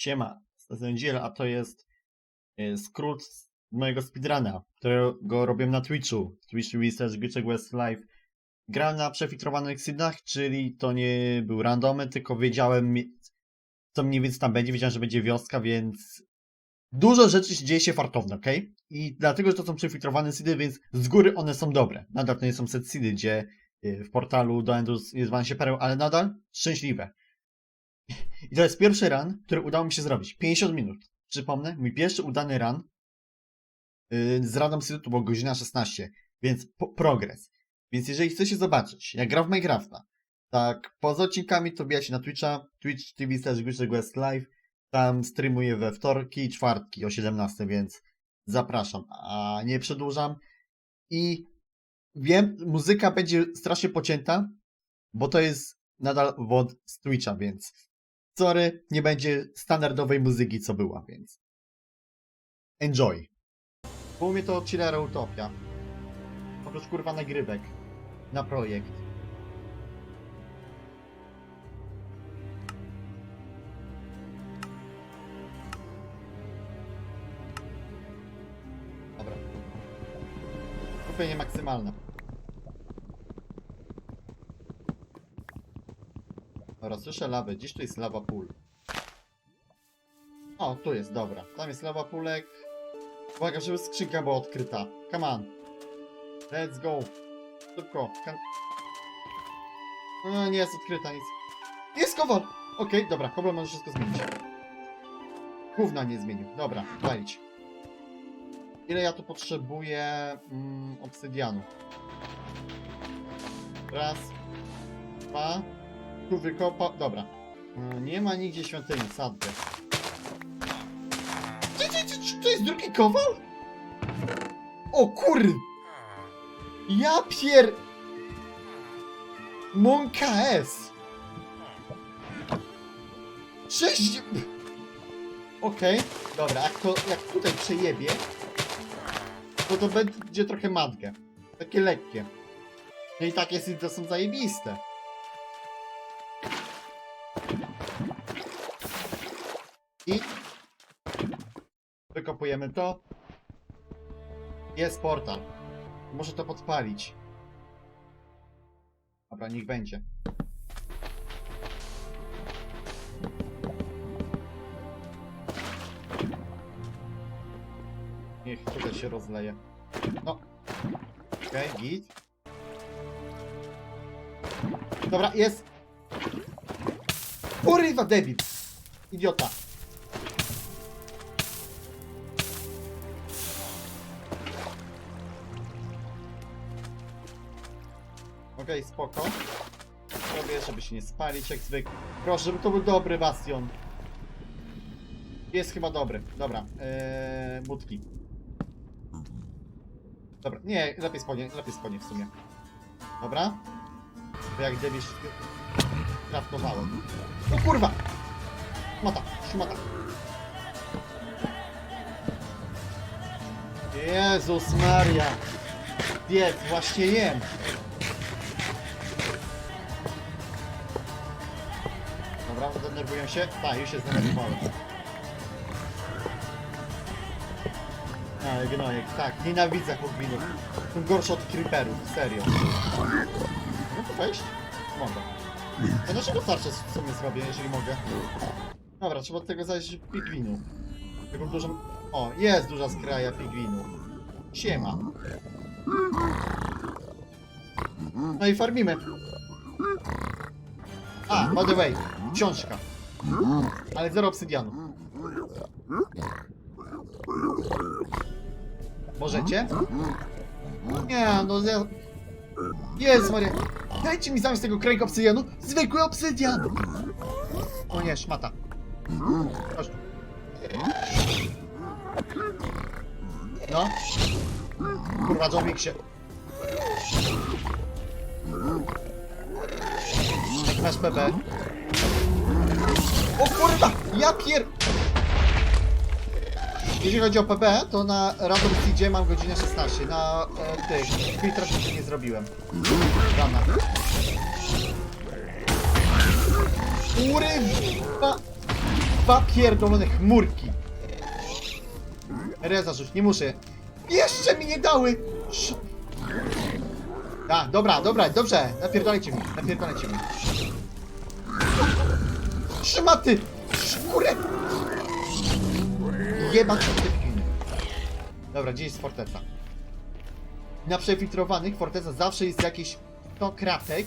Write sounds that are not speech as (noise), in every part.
Siema, jestem Dziel, a to jest e, skrót mojego speedruna, którego robię na Twitchu. Twitch slash Gyczek West Live. Gram na przefiltrowanych seedach, czyli to nie był randomy, tylko wiedziałem co mniej więcej tam będzie, wiedziałem, że będzie wioska, więc dużo rzeczy dzieje się fartownie, ok? I dlatego, że to są przefiltrowane seedy, więc z góry one są dobre. Nadal to nie są set seedy, gdzie e, w portalu do Endus jest się pereł, ale nadal szczęśliwe. I to jest pierwszy run, który udało mi się zrobić. 50 minut. Przypomnę, mój pierwszy udany run yy, z City to była godzina 16, więc po, progres. Więc jeżeli chcecie zobaczyć, jak gra w Minecrafta, tak poza odcinkami to bijać na Twitcha, Twitch TV slash Live, tam streamuję we wtorki i czwartki o 17, więc zapraszam, a nie przedłużam. I wiem, muzyka będzie strasznie pocięta, bo to jest nadal wod z Twitcha, więc sorry, nie będzie standardowej muzyki, co była, więc enjoy. U mnie to chillera utopia. Oprócz kurwa nagrywek na projekt. Dobra. Kupienie maksymalne. Dobra, słyszę lawę. Gdzieś tu jest lawa pool. O, tu jest, dobra. Tam jest lawa pulek. Uwaga, żeby skrzynka była odkryta. Come on. Let's go. Szybko. Kan... No, nie jest odkryta, nic. Jest kowal! Okej, dobra, kowal może wszystko zmienić. Gówna nie zmienił. Dobra, walić. Ile ja tu potrzebuję mm, obsydianu? Raz, dwa, tu wykopa... Dobra. Mm, Nie ma nigdzie świątyni, sadkę. Czy, czy, czy, czy to jest drugi kowal? O kur... Ja pier... Monka S. Sześć... Okej, dobra, jak to, jak tutaj przejebie, to to będzie trochę matkę. Takie lekkie. No i takie syty są zajebiste. Wykopujemy to. Jest portal. Muszę to podpalić. Dobra, niech będzie. Niech tutaj się rozleje. No. Okej, okay, git. Dobra, jest. Kurwa, debil. Idiota. Okej, spoko. Robię, żeby się nie spalić jak zwykle. Proszę, żeby to był dobry bastion. Jest chyba dobry. Dobra, eee, budki. Dobra, nie, lepiej spodnie, lepiej spodnie w sumie. Dobra. To jak debil wszystko kraftowałem. O kurwa! Szmata, szmata. Jezus Maria! Jedz, właśnie jem! Dobra, zdenerwuję się. Tak, już się zdenerwowałem. A, gnojek, tak, nienawidzę hogwinów. Są gorsze od creeperów, serio. Mogę tu wejść? Mogę. To dlaczego tarczę sobie zrobię, jeżeli mogę? Dobra, trzeba od tego zajść pigwinu. Taką dużą... O, jest duża skraja pigwinu. Siema. No i farmimy. A, by the way, książka. Ale zero obsydianu. Możecie? Nie, no ja... Jest Maria. Dajcie mi zamiast tego kręgu obsydianu zwykły obsydian. O nie, szmata. Tu. No. Kurwa, zombie się. Masz PB? O kurwa! Ja pier... Jeśli chodzi o PB, to na Random Seedzie mam godzinę 16. Na e, tych filtrach jeszcze nie zrobiłem. Rana. Kurwa! Dwa pierdolone chmurki. Reza rzuć, nie muszę. Jeszcze mi nie dały! Sz... A, dobra, dobra, dobrze. Napierdalajcie mi, napierdalajcie mi. Trzymaty! Szkurę! Jebać te piny. Dobra, gdzie jest forteca? Na przefiltrowanych forteca zawsze jest jakieś 100 kratek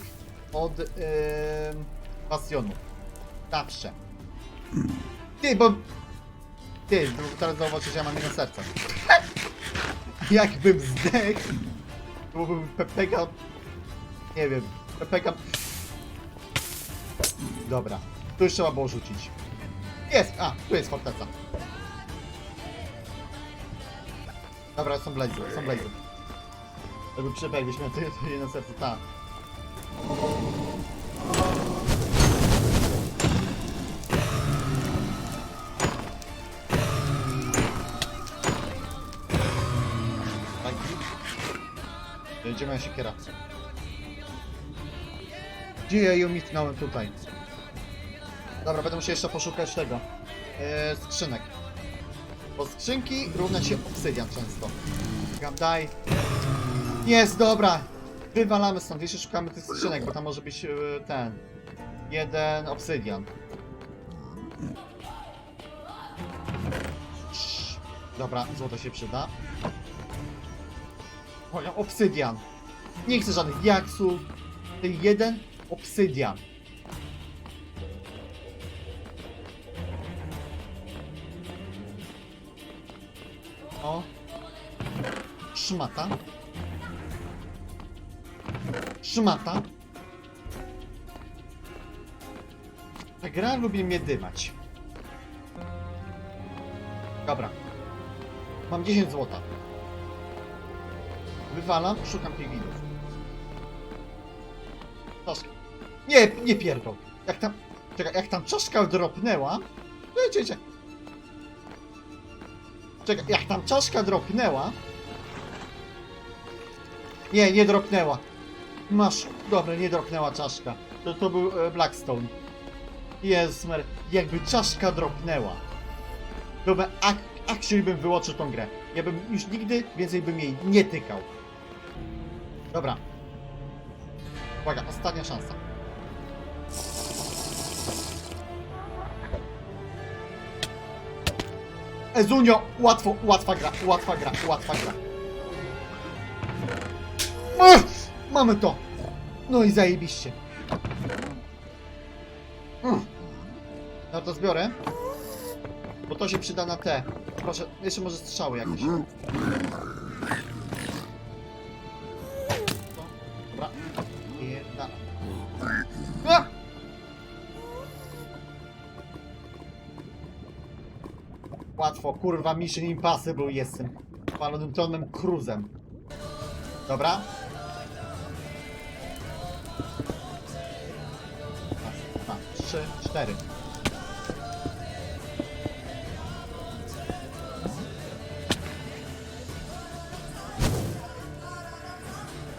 od yy. Zawsze. Ty, bo... Ty, teraz zauważysz, że ja mam jedno serce. (laughs) Jakbym zdechł, to bym Pepega... Nie wiem, Pepega... Dobra, tu już trzeba było rzucić. Jest! A, tu jest forteca. Dobra, są blazy, są blazy. Jakby przebiegł, byśmy to to jedno serce. Tak. Jedziemy na siekiera. Gdzie ja ją mitnąłem tutaj? Dobra, będę musiał jeszcze poszukać tego. Eee, skrzynek. Bo skrzynki równa się obsydian często. Gam, daj. Jest, dobra. Wywalamy stąd, jeszcze szukamy tych skrzynek, bo tam może być e, ten. Jeden obsydian. Dobra, złoto się przyda. O, obsydian. Nie chcę żadnych diaksów. Ten jeden obsydian. Szmata. Szmata. Ta gra lubi mnie dymać. Dobra. Mam 10 złota. Wywalam, szukam pigwinów. Czaszka. Nie, nie pierdol. Jak tam... Czekaj, jak tam czaszka dropnęła... Czekaj, czekaj. Czekaj, jak tam czaszka dropnęła... Nie, nie dropnęła. Masz... Dobra, nie dropnęła czaszka. To, to był e, Blackstone. Jezus Mary, jakby czaszka dropnęła. Dobra, ak actually bym wyłączył tą grę. Ja bym już nigdy więcej bym jej nie tykał. Dobra. Uwaga, ostatnia szansa. Ezunio, łatwo, łatwa gra, łatwa gra, łatwa gra. Ech, mamy to. No i zajebiście. No to zbiorę. Bo to się przyda na te. Proszę, jeszcze może strzały jakieś. Dobra. Jedna. A! Łatwo, kurwa, Mission Impossible jestem. Palonym Tonem Cruzem. Dobra. Trzy, cztery.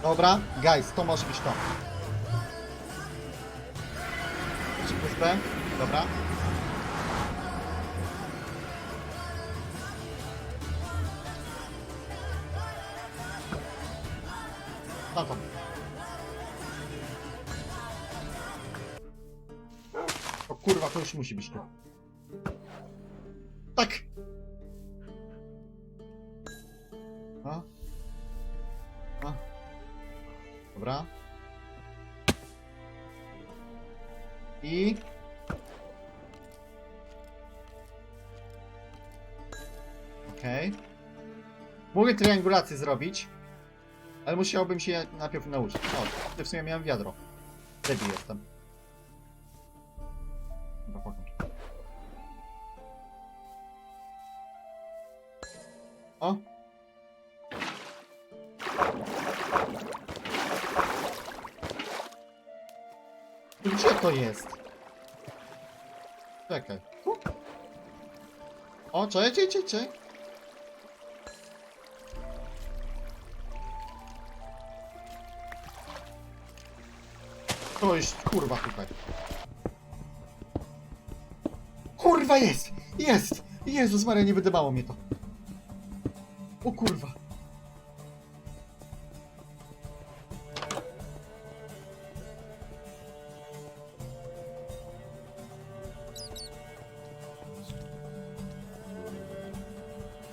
Dobra, guys, to może być to. B. Dobra. Musi być tu. Tak! A? A? Dobra. I... Okej. Mogę triangulację zrobić, ale musiałbym się najpierw nauczyć. O, ty w sumie miałem wiadro. Debil jestem. Gdzie to jest? Czekaj. O, czekaj, czekaj, czekaj. To jest kurwa tutaj. Kur... kurwa jest! Jest! Jezus Maria, nie wydymało mnie to. O kurwa.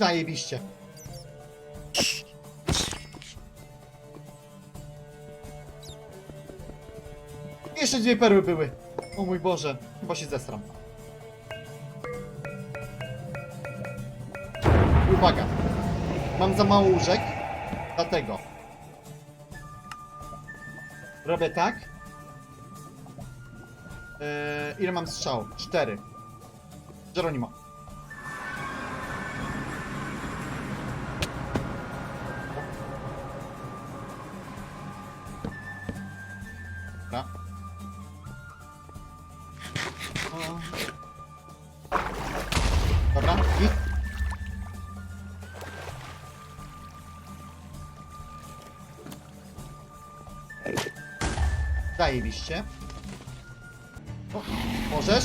Zajebiście. Jeszcze dwie perły były. O mój Boże, chyba się. Uwaga. Mam za mało łóżek, dlatego robię tak. Yy, ile mam strzał? Cztery. Geronimo. Zajebiście. O, możesz?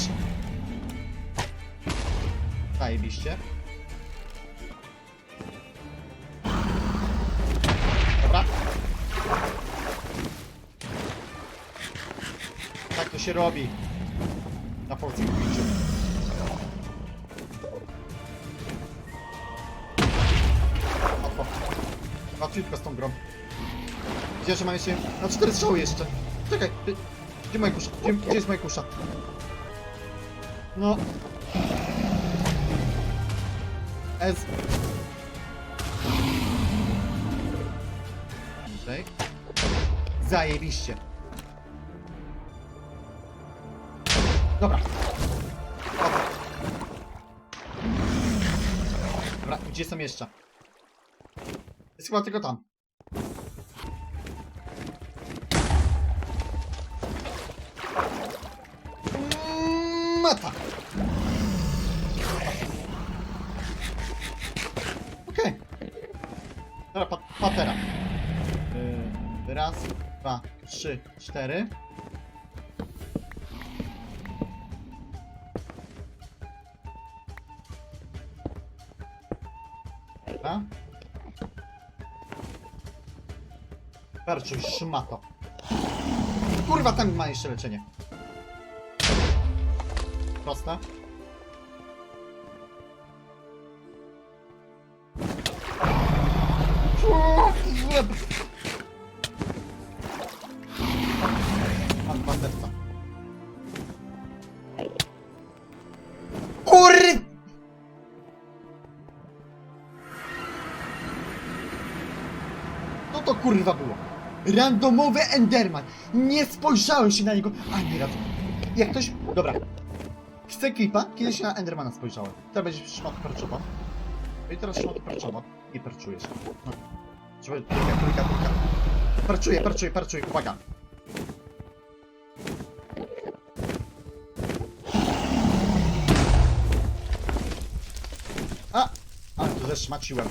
Zajebiście. Dobra. Tak to się robi. Na polskim biciu. Łatwo. Łatwiutko z tą grą. Gdzie, że mam jeszcze... Na cztery strzały jeszcze. Czekaj, gdzie moja kusza? Gdzie, gdzie jest moja kusza? No. S. Niżej. Zajebiście. Dobra. Dobra. Dobra, gdzie są jeszcze? Jest chyba tylko tam. Mm, Mata. Okej. Dobra, pa patera. Yy, raz, dwa, trzy, cztery. Dobra. Perczuj, szmato. Kurwa, tam ma jeszcze leczenie. Proste. Mam dwa! Co to kurwa było? Randomowy Enderman. Nie spojrzałem się na niego ani razu. Jak ktoś... Dobra. Chcę klipa, kiedy się na Endermana spojrzałem. Teraz będzie szmat perczowa. I teraz szmat perczowa. I perczujesz. No. Trzeba... Trójka, trójka, trójka. Perczuję, perczuję, perczuję. Uwaga. A! Ale to zeszmaciłem.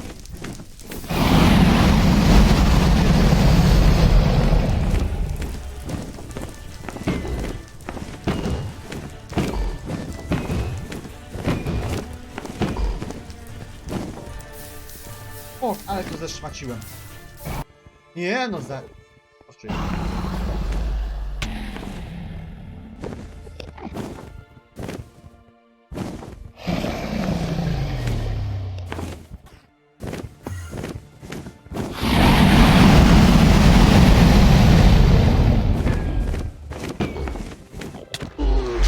O, ale to zeszmaciłem. Nie no, za... Oczywiście.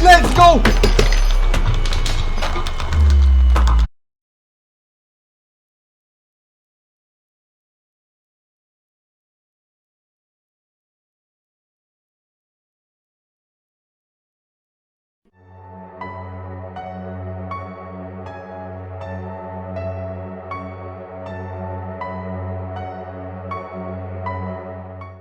Let's go!